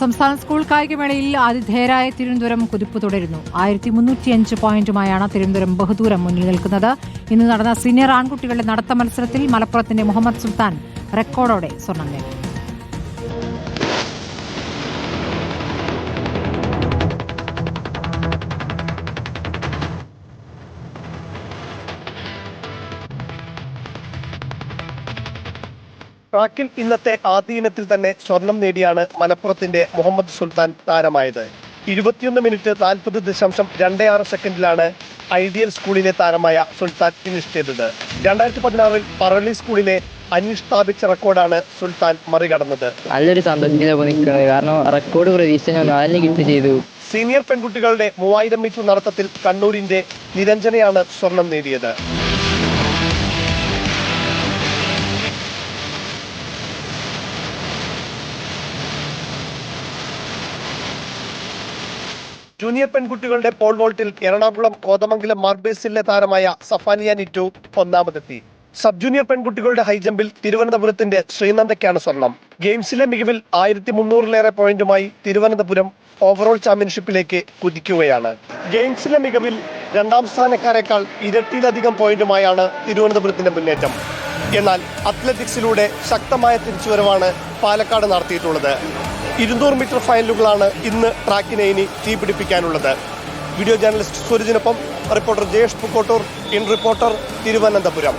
സംസ്ഥാന സ്കൂൾ കായികമേളയിൽ ആതിഥേയരായ തിരുവനന്തപുരം കുതിപ്പ് തുടരുന്നു. ആയിരത്തി മുന്നൂറ്റിയഞ്ച് പോയിന്റുമായാണ് തിരുവനന്തപുരം ബഹുദൂരം മുന്നിൽ നിൽക്കുന്നത്. ഇന്ന് നടന്ന സീനിയർ ആൺകുട്ടികളുടെ നടത്ത മത്സരത്തിൽ മലപ്പുറത്തിന്റെ മുഹമ്മദ് സുൽത്താൻ റെക്കോർഡോടെ സ്വർണം നേടി. ട്രാക്കിൽ ഇന്നത്തെ ആദ്യ ഇനത്തിൽ തന്നെ സ്വർണം നേടിയാണ് മലപ്പുറത്തിന്റെ മുഹമ്മദ് സുൽത്താൻ താരമായത്. ഇരുപത്തിയൊന്ന് മിനിറ്റ് നാൽപ്പത് ദശാംശം രണ്ട് ആറ് സെക്കൻഡിലാണ് ഐഡിയൽ സ്കൂളിലെ താരമായ സുൽത്താൻ ഫിനിഷ് ചെയ്തത്. രണ്ടായിരത്തി പതിനാറിൽ പറളി സ്കൂളിലെ അനീഷ് സ്ഥാപിച്ച റെക്കോർഡാണ് സുൽത്താൻ മറികടന്നത്. നല്ലൊരു സന്തോഷത്തിലാണ് കാരണം റെക്കോർഡ് പ്രതീക്ഷിച്ച ചെയ്തു. സീനിയർ പെൺകുട്ടികളുടെ മൂവായിരം മീറ്റർ നടത്തത്തിൽ കണ്ണൂരിന്റെ നിരഞ്ജനയാണ് സ്വർണം നേടിയത്. ജൂനിയർ പെൺകുട്ടികളുടെ പോൾ വോൾട്ടിൽ എറണാകുളം കോതമംഗലം മാർബേസിലെ താരമായ സഫാനിയ നിറ്റു ഒന്നാമതെത്തി. സബ് ജൂനിയർ പെൺകുട്ടികളുടെ ഹൈജമ്പിൽ തിരുവനന്തപുരത്തിന്റെ ശ്രീനന്ദയ്ക്കാണ് സ്വർണം. ഗെയിംസിലെ മികവിൽ ആയിരത്തി മുന്നൂറിലേറെ പോയിന്റുമായി തിരുവനന്തപുരം ഓവറോൾ ചാമ്പ്യൻഷിപ്പിലേക്ക് കുതിക്കുകയാണ്. ഗെയിംസിലെ മികവിൽ രണ്ടാം സ്ഥാനക്കാരെക്കാൾ ഇരട്ടിയിലധികം പോയിന്റുമായാണ് തിരുവനന്തപുരത്തിന്റെ മുന്നേറ്റം. എന്നാൽ അത്ലറ്റിക്സിലൂടെ ശക്തമായ തിരിച്ചുവരവാണ് പാലക്കാട് നടത്തിയിട്ടുള്ളത്. ഇരുന്നൂറ് മീറ്റർ ഫൈനലുകളാണ് ഇന്ന് ട്രാക്കിനെ ഇനി തീപിടിപ്പിക്കാനുള്ളത് video journalist സൂരജിനൊപ്പം reporter Jayesh Pukkottur in reporter Thiruvananthapuram.